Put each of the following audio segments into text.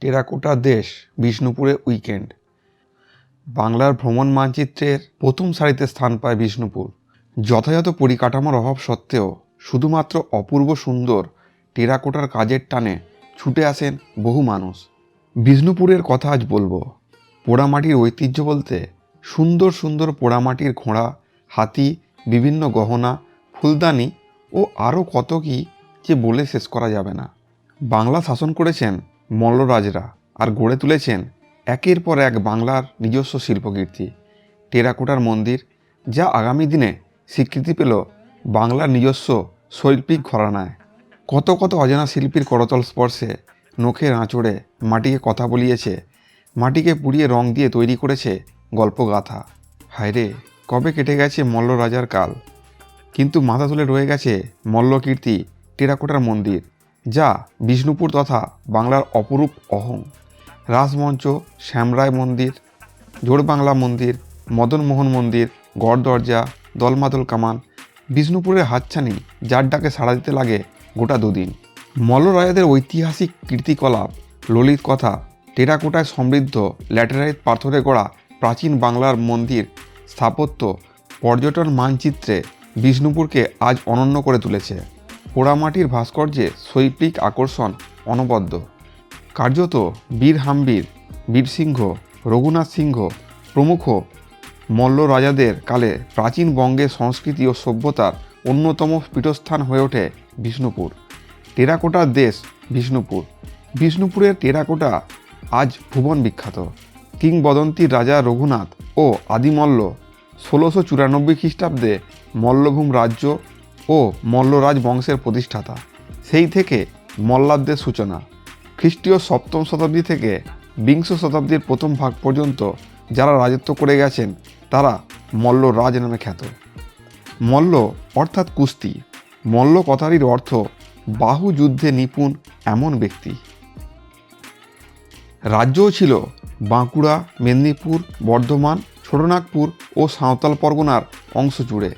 Terracotta দেশ, বিষ্ণুপুরে weekend. বাংলার ভ্রমণ মানচিত্রের প্রথম সারিতে স্থান পায় বিষ্ণুপুর। যথাযথ পরিকাঠামোর অভাব সত্ত্বেও শুধুমাত্র অপূর্ব সুন্দর টেরাকোটার কাজের টানে ছুটে আসেন বহু মানুষ। বিষ্ণুপুরের কথা আজ বলব। পোড়ামাটির ঐতিহ্য বলতে সুন্দর সুন্দর পোড়ামাটির ঘোড়া, হাতি, বিভিন্ন গহনা, ফুলদানি ও আরও কত কি যে বলে শেষ করা যাবে না। বাংলা শাসন করেছেন মল্লরাজরা আর গড়ে তুলেছেন একের পর এক বাংলার নিজস্ব শিল্পকীর্তি। টেরাকোটার মন্দির, যা আগামী দিনে স্বীকৃতি পেল বাংলার নিজস্ব শৈল্পিক ঘরানায়। কত কত অজানা শিল্পীর করতল স্পর্শে নখের আঁচড়ে মাটিকে কথা বলিয়েছে, মাটিকে পুড়িয়ে রং দিয়ে তৈরি করেছে গল্পগাথা। হায়রে, কবে কেটে গেছে মল্ল রাজার কাল? কিন্তু মাথা তুলে রয়ে গেছে মল্লকীর্তি, টেরাকোটার মন্দির। যা বিষ্ণুপুর তথা বাংলার অপরূপ অহং। রাসমঞ্চ শ্যামরায় মন্দির, জোড়বাংলা মন্দির, মদনমোহন মন্দির, গড় দরজা, দলমাদল কামান, বিষ্ণুপুরের হাতছানি যার ডাকে সাড়া দিতে লাগে গোটা দুদিন। মল্লরাজাদের ঐতিহাসিক কীর্তিকলাপ, ললিত কথা, টেরাকোটায় সমৃদ্ধ ল্যাটেরাইট পাথরে গড়া প্রাচীন বাংলার মন্দির স্থাপত্য, পর্যটন মানচিত্রে বিষ্ণুপুরকে আজ অনন্য করে তুলেছে। পোড়ামাটির ভাস্কর্যে শৈল্পিক আকর্ষণ অনবদ্য। কার্যত বীর হাম্বীর বীরসিংহ রঘুনাথ সিংহ প্রমুখ মল্ল রাজাদের কালে প্রাচীন বঙ্গের সংস্কৃতি ও সভ্যতার অন্যতম পীঠস্থান হয়ে ওঠে বিষ্ণুপুর। টেরাকোটার দেশ বিষ্ণুপুর। বিষ্ণুপুরের টেরাকোটা আজ ভুবন বিখ্যাত। কিংবদন্তির রাজা রঘুনাথ ও আদিমল্ল ষোলোশো চুরানব্বই খ্রিস্টাব্দে মল্লভূম রাজ্য ও মল্লরাজ বংশের প্রতিষ্ঠাতা। সেই থেকে মল্লাব্দের সূচনা। খ্রিস্টীয় সপ্তম শতাব্দী থেকে বিংশ শতাব্দীর প্রথম ভাগ পর্যন্ত যারা রাজত্ব করে গেছেন, তারা মল্ল রাজ নামে খ্যাত। মল্ল অর্থাৎ কুস্তি। মল্ল কথাটির অর্থ বাহু যুদ্ধে নিপুণ এমন ব্যক্তি। রাজ্যও ছিল বাঁকুড়া, মেদিনীপুর, বর্ধমান, ছোটনাগপুর ও সাঁওতাল পরগনার অংশ জুড়ে।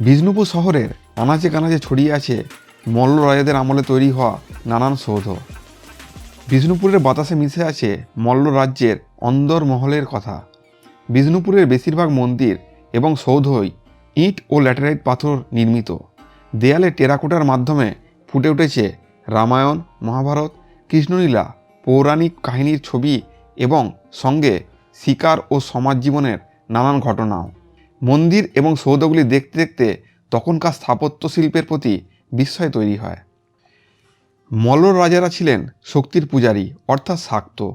বিষ্ণুপুর শহরের আনাচে কানাচে ছড়িয়ে আছে মল্ল রাজাদের আমলে তৈরি হওয়া নানান সৌধ। বিষ্ণুপুরের বাতাসে মিশে আছে মল্ল রাজ্যের অন্দর মহলের কথা। বিষ্ণুপুরের বেশিরভাগ মন্দির এবং সৌধই ইট ও ল্যাটেরাইট পাথর নির্মিত। দেয়ালে টেরাকোটার মাধ্যমে ফুটে উঠেছে রামায়ণ, মহাভারত, কৃষ্ণলীলা, পৌরাণিক কাহিনীর ছবি এবং সঙ্গে শিকার ও সমাজ জীবনের নানান ঘটনাও। মন্দির এবং সৌধগুলি দেখতে দেখতে তখনকার স্থাপত্য শিল্পের প্রতি বিস্ময় তৈরি হয়। মল্ল রাজারা ছিলেন শক্তির পূজারী, অর্থাৎ শাক্ত।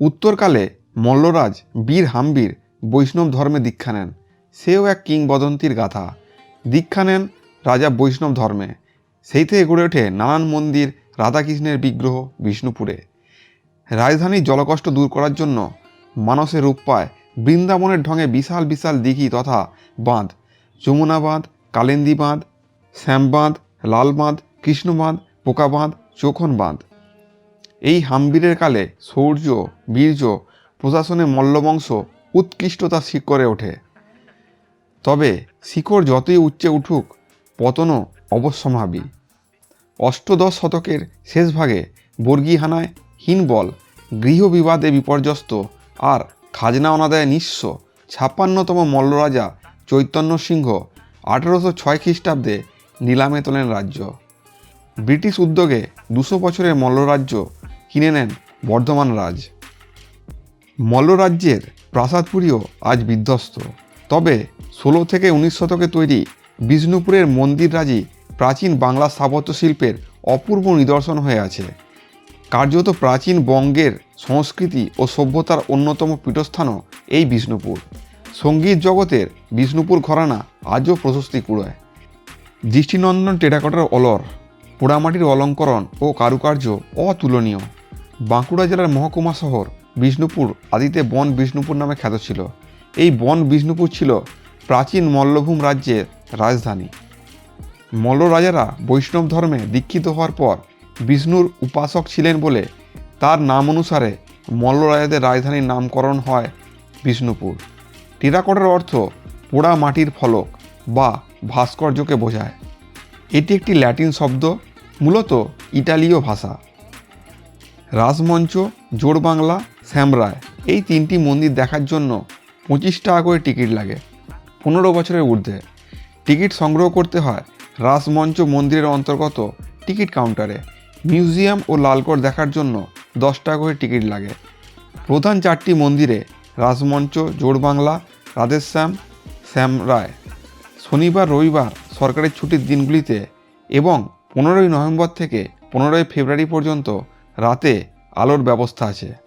উত্তরকালে মল্লরাজ বীর হাম্বীর বৈষ্ণব ধর্মে দীক্ষা নেন। সেও এক কিংবদন্তির গাথা। দীক্ষা নেন রাজা বৈষ্ণব ধর্মে। সেই থেকে গড়ে ওঠে নানান মন্দির, রাধাকৃষ্ণের বিগ্রহ বিষ্ণুপুরে। রাজধানীর জলকষ্ট দূর করার জন্য মানসের রূপ পায় বৃন্দাবনের ঢঙে বিশাল বিশাল দিঘি তথা বাঁধ। যমুনা বাঁধ কালেন্দি বাঁধ শ্যাম বাঁধ লাল বাঁধ কৃষ্ণ বাঁধ পোকা বাঁধ চোখন বাঁধ এই হাম্বীরের কালে শৌর্য বীর্য প্রশাসনে মল্লবংশ উৎকৃষ্টতা শিখরে ওঠে। তবে শিখর যতই উচ্চে উঠুক, পতনও অবশ্যম্ভাবী। অষ্টদশ শতকের শেষ ভাগে বর্গীহানায় হীনবল, গৃহবিবাদে বিপর্যস্ত আর খাজনা অনাদায় নিঃস্ব ছাপ্পান্নতম মল্লরাজা চৈতন্য সিংহ আঠেরোশো ছয় খ্রিস্টাব্দে নিলামে তোলেন রাজ্য। ব্রিটিশ উদ্যোগে দুশো বছরের মল্লরাজ্য কিনে নেন বর্ধমান রাজ। মল্লরাজ্যের প্রাসাদপুরীও আজ বিধ্বস্ত। তবে ষোলো থেকে উনিশ শতকে তৈরি বিষ্ণুপুরের মন্দিররাজি প্রাচীন বাংলা স্থাপত্য শিল্পের অপূর্ব নিদর্শন হয়ে আছে। কার্যত প্রাচীন বঙ্গের সংস্কৃতি ও সভ্যতার অন্যতম পীঠস্থানও এই বিষ্ণুপুর। সংগীত জগতের বিষ্ণুপুর ঘরানা আজও প্রশস্তি কুড়ায়। দৃষ্টিনন্দন টেরাকোটার অলর, পোড়ামাটির অলঙ্করণ ও কারুকার্য অতুলনীয়। বাঁকুড়া জেলার মহকুমা শহর বিষ্ণুপুর আদিতে বন বিষ্ণুপুর নামে খ্যাত ছিল। এই বন বিষ্ণুপুর ছিল প্রাচীন মল্লভূম রাজ্যের রাজধানী। মল্ল রাজারা বৈষ্ণব ধর্মে দীক্ষিত হওয়ার পর বিষ্ণুর উপাসক ছিলেন বলে তার নাম অনুসারে মল্ল রাজাদের রাজধানীর নামকরণ হয় বিষ্ণুপুর। টেরাকোটার অর্থ পোড়া মাটির ফলক বা ভাস্কর্যকে বোঝায়। এটি একটি ল্যাটিন শব্দ, মূলত ইটালীয় ভাষা। রাজমঞ্চ জোড়বাংলা শ্যামরায় এই তিনটি মন্দির দেখার জন্য পঁচিশ টাকা করে টিকিট লাগে, পনেরো বছরের ঊর্ধ্বে। টিকিট সংগ্রহ করতে হয় রাসমঞ্চ মন্দিরের অন্তর্গত টিকিট কাউন্টারে। মিউজিয়াম ও লালগড় দেখার জন্য দশ টাকা করে টিকিট লাগে। প্রধান চারটি মন্দিরে রাজমঞ্চ, জোড়বাংলা, রাধেশ্যাম, শ্যাম রায়। শনিবার, রবিবার সরকারি ছুটির দিনগুলিতে এবং পনেরোই নভেম্বর থেকে পনেরোই ফেব্রুয়ারি পর্যন্ত রাতে আলোর ব্যবস্থা আছে।